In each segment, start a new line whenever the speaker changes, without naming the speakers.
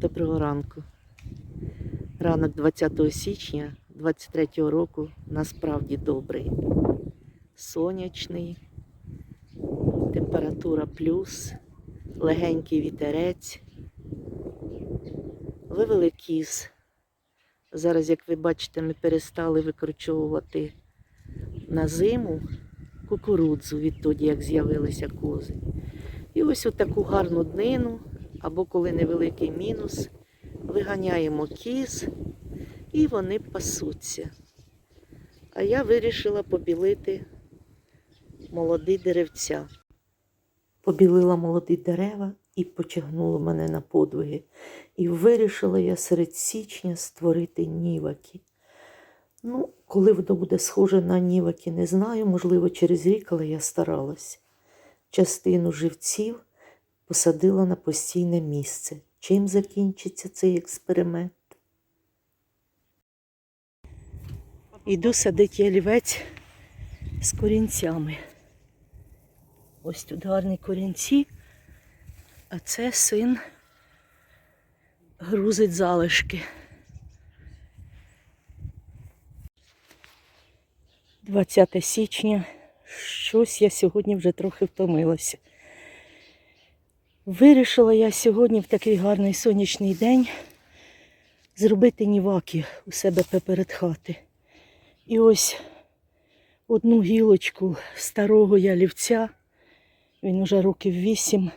Доброго ранку. Ранок 20 січня 23 року насправді добрий. Сонячний, температура плюс, легенький вітерець. Вивели кіз. Зараз, як ви бачите, ми перестали викорчовувати на зиму кукурудзу відтоді, як з'явилися кози. І ось у таку гарну днину, або коли невеликий мінус, виганяємо кіз і вони пасуться. А я вирішила побілити молоді деревця. Побілила молоді дерева і потягнуло мене на подвиги. І вирішила я серед січня створити ніваки. Ну, коли воно буде схоже на ніваки, не знаю, можливо, через рік, але я старалась. Частину живців посадила на постійне місце. Чим закінчиться цей експеримент? Іду садити ялівець з корінцями. Ось тут гарні корінці, а це син грузить залишки. 20 січня. Щось я сьогодні вже трохи втомилася. Вирішила я сьогодні в такий гарний сонячний день зробити ніваки у себе поперед хати. І ось одну гілочку старого ялівця, він уже років вісім,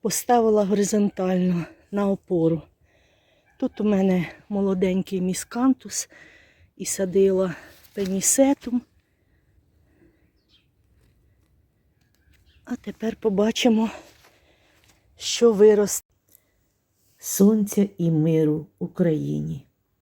поставила горизонтально на опору. Тут у мене молоденький міскантус і садила пенісетум. А тепер побачимо, що виросте. Сонця і миру Україні.